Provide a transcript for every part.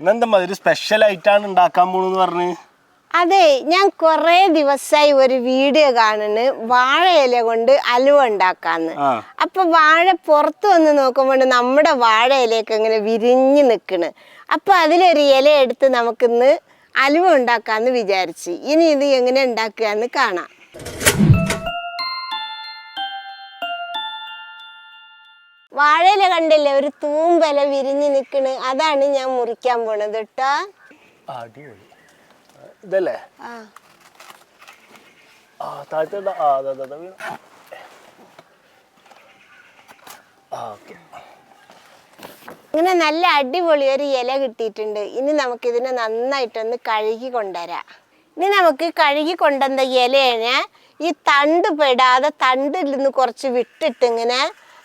ഇന്നെന്താ ഒരു സ്പെഷ്യൽ ആയിട്ടാണ് ഉണ്ടാക്കാൻ പോണെന്ന് പറഞ്ഞ്? അതെ ഞാൻ കുറേ ദിവസമായി ഒരു വീഡിയോ കാണുന്നു. വാഴയില കൊണ്ട് അലുവ ഉണ്ടാക്കാന്ന്. അപ്പൊ വാഴ പുറത്ത് വന്ന് നോക്കുമ്പോൾ നമ്മുടെ വാഴയിലേക്ക് ഇങ്ങനെ വിരിഞ്ഞു നിൽക്കണ് അപ്പൊ അതിലൊരു ഇല എടുത്ത് നമുക്കിന്ന് അലുവ ഉണ്ടാക്കാന്ന് വിചാരിച്ച്. ഇനി ഇത് എങ്ങനെ ഉണ്ടാക്കുകയെന്ന് കാണാം. വാഴയില കണ്ടില്ലേ? ഒരു തൂമ്പല വിരിഞ്ഞു നിക്കണ്. അതാണ് ഞാൻ മുറിക്കാൻ പോണത് കേട്ടോ. ഇതല്ലേ? ആ. ആ താഴ്ത്തേണ്ട ആ അതെ അതെ അതെ വീണു. ആ ഓക്കെ. ഇങ്ങനെ നല്ല അടിപൊളി ഒരു ഇല കിട്ടിയിട്ടുണ്ട്. ഇനി നമുക്ക് നമുക്കിതിനെ നന്നായിട്ടൊന്ന് കഴുകി കൊണ്ടുവരാം. ഇനി നമുക്ക് കഴുകി കൊണ്ടുവന്ന ഇലയെ ഈ തണ്ട് പെടാതെ തണ്ടിൽ നിന്ന് കുറച്ച് വിട്ടിട്ട് ഇങ്ങനെ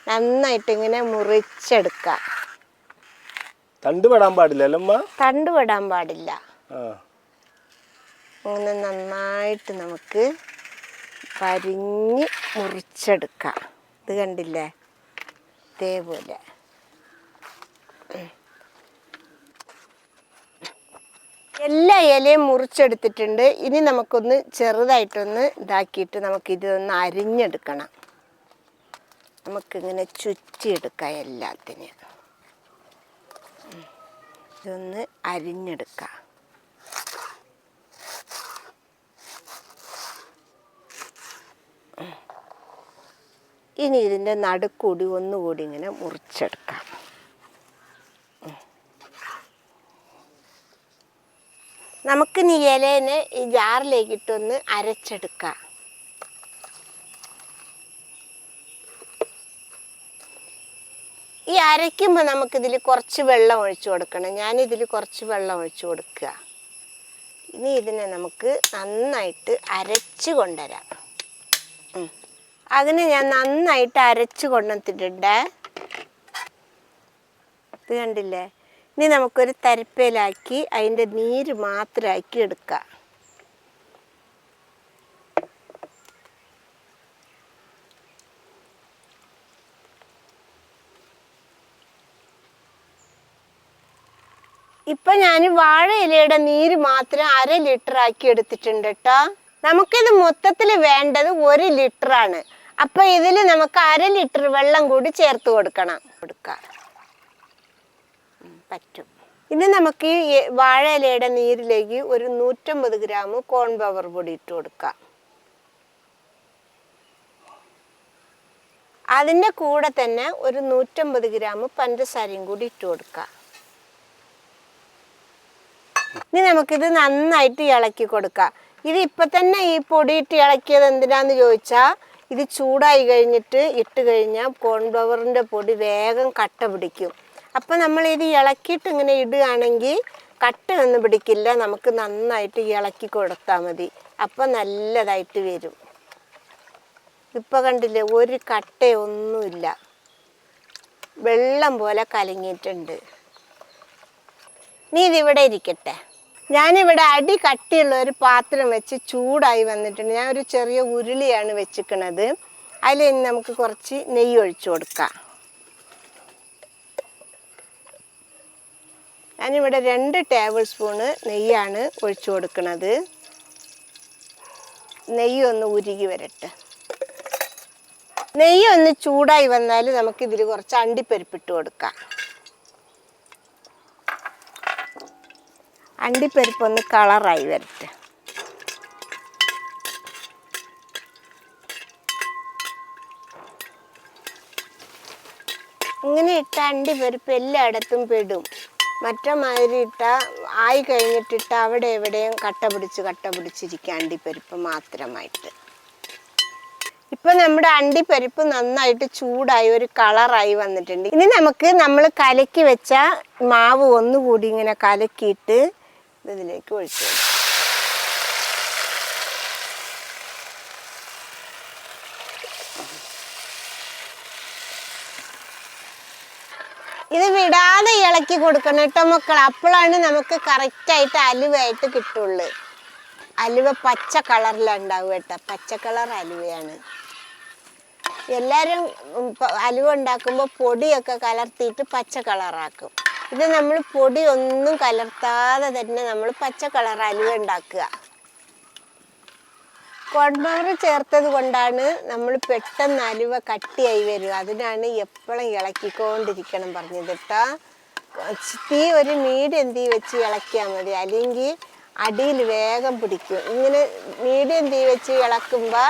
നന്നായിട്ട് ഇങ്ങനെ മുറിച്ചെടുക്കാം. തണ്ട് പെടാൻ പാടില്ല അല്ലമ്മ തണ്ട് പെടാൻ പാടില്ല. അങ്ങനെ നന്നായിട്ട് നമുക്ക് പരിഞ്ഞ് മുറിച്ചെടുക്കാം. ഇത് കണ്ടില്ലേ? ഇതേപോലെ. എല്ലാ ഇലയും മുറിച്ചെടുത്തിട്ടുണ്ട്. ഇനി നമുക്കൊന്ന് ചെറുതായിട്ടൊന്ന് ഇതാക്കിയിട്ട് നമുക്ക് ഇതൊന്ന് അരിഞ്ഞെടുക്കണം. നമുക്കിങ്ങനെ ചുറ്റിയെടുക്കാം എല്ലാത്തിനും. ഇതൊന്ന് അരിഞ്ഞെടുക്കാം. ഇനി ഇതിന്റെ നടുക്കൂടി ഒന്നുകൂടി ഇങ്ങനെ മുറിച്ചെടുക്കാം. നമുക്ക് നമുക്കിനി ഇലേനെ ഈ ജാറിലേക്കിട്ടൊന്ന് അരച്ചെടുക്കാം. ഈ അരയ്ക്കുമ്പോൾ നമുക്കിതിൽ കുറച്ച് വെള്ളം ഒഴിച്ചു കൊടുക്കണം. ഞാനിതിൽ കുറച്ച് വെള്ളം ഒഴിച്ചു കൊടുക്കുക ഇനി ഇതിനെ നമുക്ക് നന്നായിട്ട് അരച്ച് കൊണ്ടുവരാം. അതിനെ ഞാൻ നന്നായിട്ട് അരച്ച് കൊണ്ടുവന്നിട്ടുണ്ട് ഇത് കണ്ടില്ലേ? ഇനി നമുക്കൊരു തരിപ്പേലാക്കി അതിന്റെ നീര് മാത്രമാക്കി എടുക്കാം. ഇപ്പൊ ഞാൻ വാഴ ഇലയുടെ നീര് മാത്രം അര ലിറ്റർ ആക്കി എടുത്തിട്ടുണ്ട് കേട്ടോ നമുക്കിത് മൊത്തത്തിൽ വേണ്ടത് ഒരു ലിറ്റർ ആണ്. അപ്പൊ ഇതിൽ നമുക്ക് അര ലിറ്റർ വെള്ളം കൂടി ചേർത്ത് കൊടുക്കണം. കൊടുക്കാം. പറ്റും. ഇനി നമുക്ക് ഈ വാഴ ഇലയുടെ നീരിലേക്ക് ഒരു നൂറ്റമ്പത് ഗ്രാം കോൺപവർ പൊടി ഇട്ട് കൊടുക്കാം. അതിന്റെ കൂടെ തന്നെ ഒരു നൂറ്റമ്പത് ഗ്രാം പഞ്ചസാരയും കൂടി ഇട്ട് കൊടുക്കാം. ഇനി നമുക്കിത് നന്നായിട്ട് ഇളക്കി കൊടുക്കാം. ഇത് ഇപ്പം തന്നെ ഈ പൊടിയിട്ട് ഇളക്കിയത് എന്തിനാന്ന് ചോദിച്ചാൽ ഇത് ചൂടായി കഴിഞ്ഞിട്ട് ഇട്ട് കഴിഞ്ഞാൽ കോൺഫ്ലവറിന്റെ പൊടി വേഗം കട്ട പിടിക്കും. അപ്പം നമ്മൾ ഇത് ഇളക്കിയിട്ട് ഇങ്ങനെ ഇടുകയാണെങ്കിൽ കട്ട ഒന്നും പിടിക്കില്ല നമുക്ക് നന്നായിട്ട് ഇളക്കി കൊടുത്താൽ മതി. അപ്പം നല്ലതായിട്ട് വരും. ഇപ്പം കണ്ടില്ലേ ഒരു കട്ടയൊന്നുമില്ല. വെള്ളം പോലെ കലങ്ങിയിട്ടുണ്ട്. നീ ഇതിവിടെ ഇരിക്കട്ടെ. ഞാനിവിടെ അടി കട്ടിയുള്ള ഒരു പാത്രം വെച്ച് ചൂടായി വന്നിട്ടുണ്ട്. ഞാൻ ഒരു ചെറിയ ഉരുളിയാണ് വെച്ചിക്കണത്. അതിൽ ഇനി നമുക്ക് കുറച്ച് നെയ്യ് ഒഴിച്ചു കൊടുക്കാം. ഞാനിവിടെ രണ്ട് ടേബിൾ സ്പൂണ് നെയ്യാണ് ഒഴിച്ചു കൊടുക്കുന്നത് നെയ്യ് ഒന്ന് ഉരുകി വരട്ടെ. നെയ്യ് ഒന്ന് ചൂടായി വന്നാൽ നമുക്കിതിൽ കുറച്ച് അണ്ടിപ്പരിപ്പിട്ട് കൊടുക്കാം. അണ്ടിപ്പരിപ്പ് ഒന്ന് കളറായി വരട്ടെ. ഇങ്ങനെ ഇട്ട അണ്ടിപ്പരിപ്പ് എല്ലായിടത്തും പെടും. മറ്റേ മാതിരി ഇട്ട ആയി കഴിഞ്ഞിട്ടിട്ട് അവിടെ എവിടെയും കട്ട പിടിച്ച് കട്ട പിടിച്ചിരിക്കുക അണ്ടിപ്പരിപ്പ് മാത്രമായിട്ട്. ഇപ്പം നമ്മുടെ അണ്ടിപ്പരിപ്പ് നന്നായിട്ട് ചൂടായി ഒരു കളറായി വന്നിട്ടുണ്ട്. ഇനി നമുക്ക് നമ്മൾ കലക്കി വെച്ച മാവ് ഒന്നുകൂടി ഇങ്ങനെ കലക്കിയിട്ട് ഇതിലേക്ക് ഒഴിച്ചു. ഇത് വിടാതെ ഇളക്കി കൊടുക്കണം കേട്ടോ മക്കൾ അപ്പോഴാണ് നമുക്ക് കറക്റ്റായിട്ട് അലുവായിട്ട് കിട്ടുള്ളൂ. അലുവ പച്ച കളറിലുണ്ടാവും കേട്ടോ. പച്ച കളർ അലുവയാണ്. എല്ലാവരും അലുവ ഉണ്ടാക്കുമ്പോൾ പൊടിയൊക്കെ കലർത്തിയിട്ട് പച്ച കളറാക്കും ഇത് നമ്മൾ പൊടി ഒന്നും കലർത്താതെ തന്നെ നമ്മൾ പച്ച കളർ അലുവ ഉണ്ടാക്കുക. കോൺഫ്ലവർ ചേർത്തത് കൊണ്ടാണ് നമ്മൾ പെട്ടെന്ന് അലുവ കട്ടിയായി വരിക. അതിനാണ് എപ്പോഴും ഇളക്കിക്കൊണ്ടിരിക്കണം പറഞ്ഞത് കേട്ടോ തീ ഒരു മീഡിയം തീ വെച്ച് ഇളക്കിയാൽ മതി. അല്ലെങ്കിൽ അടിയിൽ വേഗം പിടിക്കും. ഇങ്ങനെ മീഡിയം തീ വെച്ച് ഇളക്കുമ്പോൾ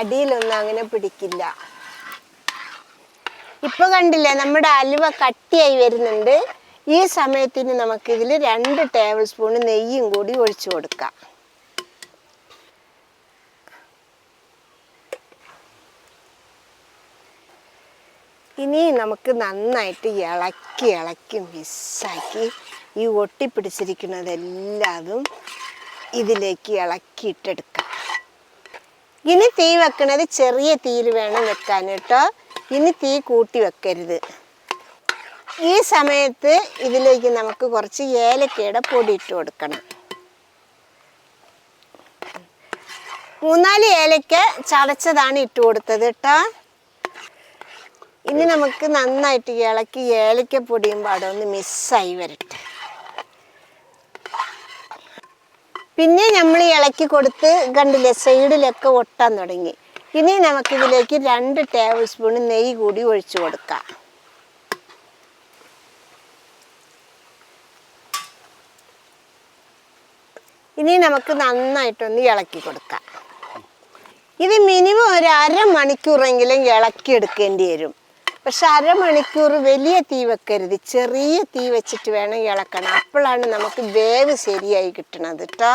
അടിയിലൊന്നും അങ്ങനെ പിടിക്കില്ല. ഇപ്പൊ കണ്ടില്ലേ നമ്മുടെ അലുവ കട്ടിയായി വരുന്നുണ്ട്. ഈ സമയത്തിന് നമുക്കിതിൽ രണ്ട് ടേബിൾ സ്പൂൺ നെയ്യും കൂടി ഒഴിച്ചു കൊടുക്കാം. ഇനി നമുക്ക് നന്നായിട്ട് ഇളക്കി ഇളക്കി മിസ്സാക്കി ഈ ഒട്ടിപ്പിടിച്ചിരിക്കുന്നതെല്ലാതും ഇതിലേക്ക് ഇളക്കിയിട്ടെടുക്കാം. ഇനി തീ വെക്കണത് ചെറിയ തീയിൽ വേണം വെക്കാൻ കേട്ടോ. ഇനി തീ കൂട്ടി വെക്കരുത്. ഈ സമയത്ത് ഇതിലേക്ക് നമുക്ക് കുറച്ച് ഏലക്കയുടെ പൊടി ഇട്ട് കൊടുക്കണം. മൂന്നാൽ ഏലക്ക ചതച്ചതാണ് ഇട്ട് കൊടുത്തത് കേട്ടോ ഇനി നമുക്ക് നന്നായിട്ട് ഇളക്കി ഏലക്ക പൊടിയും പാടെ ഒന്ന് മിസ്സായി വരട്ടെ. പിന്നെ നമ്മൾ ഇളക്കി കൊടുത്ത് കണ്ടില്ലേ സൈഡിലൊക്കെ ഒട്ടാൻ തുടങ്ങി. ഇനി നമുക്കിതിലേക്ക് രണ്ട് ടേബിൾ സ്പൂൺ നെയ്യ് കൂടി ഒഴിച്ചു കൊടുക്കാം. ഇനി നമുക്ക് നന്നായിട്ടൊന്ന് ഇളക്കി കൊടുക്കാം. ഇത് മിനിമം ഒരു അരമണിക്കൂറെങ്കിലും ഇളക്കി എടുക്കേണ്ടി വരും. പക്ഷെ അരമണിക്കൂർ വലിയ തീ വെക്കരുത്. ചെറിയ തീ വെച്ചിട്ട് വേണം ഇളക്കണം. അപ്പോഴാണ് നമുക്ക് വേവ് ശരിയായി കിട്ടണത് കേട്ടോ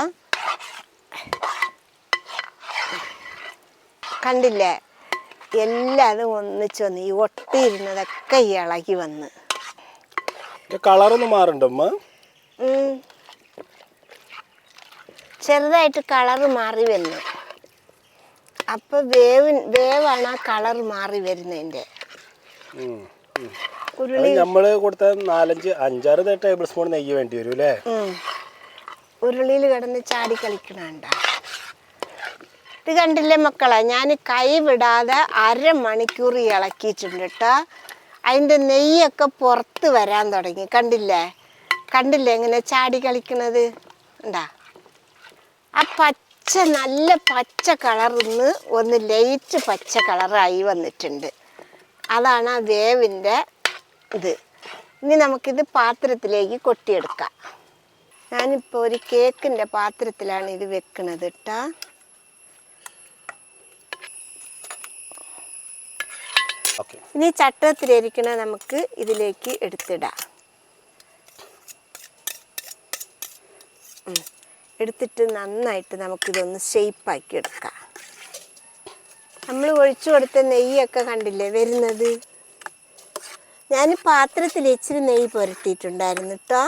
കണ്ടില്ലേ? എല്ലാതും ഒന്നിച്ച് വന്ന് ഈ ഒട്ടിയിരുന്നതൊക്കെ ഇളകി വന്ന്. കളറൊന്നും മാറുണ്ടോ. ചെറുതായിട്ട് കളറ് മാറി വരുന്നു. അപ്പോൾ വേവ് വേവാണ് ആ കളർ മാറി വരുന്നതിന്റെ. ഉരുളി അത് നമ്മൾ കൊടുത്ത നാലഞ്ച് അഞ്ചാറ് ടേബിൾ സ്പൂൺ നെയ്യ് വേണ്ടി വരും അല്ലേ? ഉരുളിയിൽ കിടന്ന് ചാടി കളിക്കണണ്ട. ഇത് കണ്ടില്ലേ മക്കളെ ഞാൻ കൈ വിടാതെ അരമണിക്കൂർ ഇളക്കിയിട്ടുണ്ട് കേട്ടോ അതിന്റെ നെയ്യൊക്കെ പുറത്ത് വരാൻ തുടങ്ങി. കണ്ടില്ലേ? കണ്ടില്ലേ എങ്ങനെ ചാടി കളിക്കണത്? ഉണ്ടാ ആ പച്ച നല്ല പച്ച കളറിന്ന് ഒന്ന് ലൈറ്റ് പച്ച കളറായി വന്നിട്ടുണ്ട്. അതാണ് ആ വേവിന്റെ ഇത്. ഇനി നമുക്കിത് പാത്രത്തിലേക്ക് കൊട്ടിയെടുക്കാം. ഞാനിപ്പോൾ ഒരു കേക്കിന്റെ പാത്രത്തിലാണ് ഇത് വെക്കുന്നത് കേട്ടോ ഇനി ചട്ടത്തിലിരിക്കണ നമുക്ക് ഇതിലേക്ക് എടുത്തിടാം. എടുത്തിട്ട് നന്നായിട്ട് നമുക്കിതൊന്ന് ഷെയ്പ്പാക്കി എടുക്കാം നമ്മൾ ഒഴിച്ചു കൊടുത്ത നെയ്യൊക്കെ കണ്ടില്ലേ വരുന്നത്? ഞാൻ പാത്രത്തിൽ ഇച്ചിരി നെയ്യ് പുരട്ടിയിട്ടുണ്ടായിരുന്നു കേട്ടോ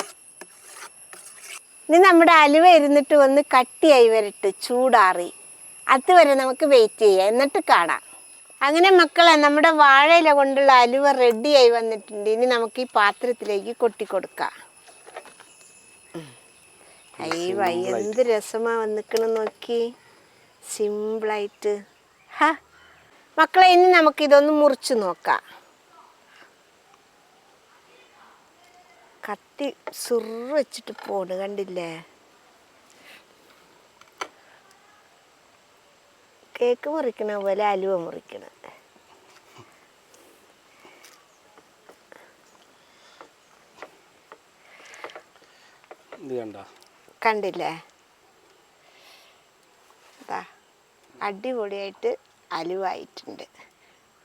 ഇനി നമ്മുടെ അലുവ ഇരുന്നിട്ട് ഒന്ന് കട്ടിയായി വരട്ടെ ചൂടാറി. അതുവരെ നമുക്ക് വെയിറ്റ് ചെയ്യാം എന്നിട്ട് കാണാം. അങ്ങനെ മക്കളെ നമ്മുടെ വാഴയില കൊണ്ടുള്ള അലുവ റെഡിയായി വന്നിട്ടുണ്ട്. ഇനി നമുക്ക് ഈ പാത്രത്തിലേക്ക് കൊട്ടിക്കൊടുക്കാം. അയ്യ എന്ത് രസമാ വന്നിക്കണ നോക്കി. സിമ്പിളായിട്ട് ഹ. മക്കളെ ഇനി നമുക്ക് ഇതൊന്ന് മുറിച്ച് നോക്കാം. കത്തി സുറു വെച്ചിട്ട് പോണ് കണ്ടില്ലേ? കേക്ക് മുറിക്കണ പോലെ അലുവ മുറിക്കണ. ഇത് കണ്ട? കണ്ടില്ലേ? ഇതാ അടിപൊളിയായിട്ട് അലുവ ആയിട്ടുണ്ട്.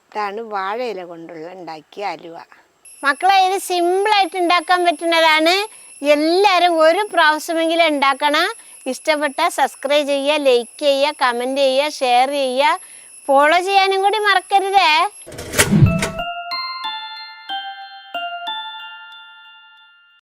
ഇതാണ് വാഴയില കൊണ്ടുള്ള ഉണ്ടാക്കിയ അലുവ. മക്കളെ ഇത് സിമ്പിളായിട്ട് ഉണ്ടാക്കാൻ പറ്റുന്നതാണ്. എല്ലാവരും ഒരു പ്രാവശ്യമെങ്കിലും ഉണ്ടാക്കണം. ഇഷ്ടപ്പെട്ട സബ്സ്ക്രൈബ് ചെയ്യുക ലൈക്ക് ചെയ്യുക കമന്റ് ചെയ്യുക ഷെയർ ചെയ്യുക. ഫോളോ ചെയ്യാനും കൂടി മറക്കരുതേ.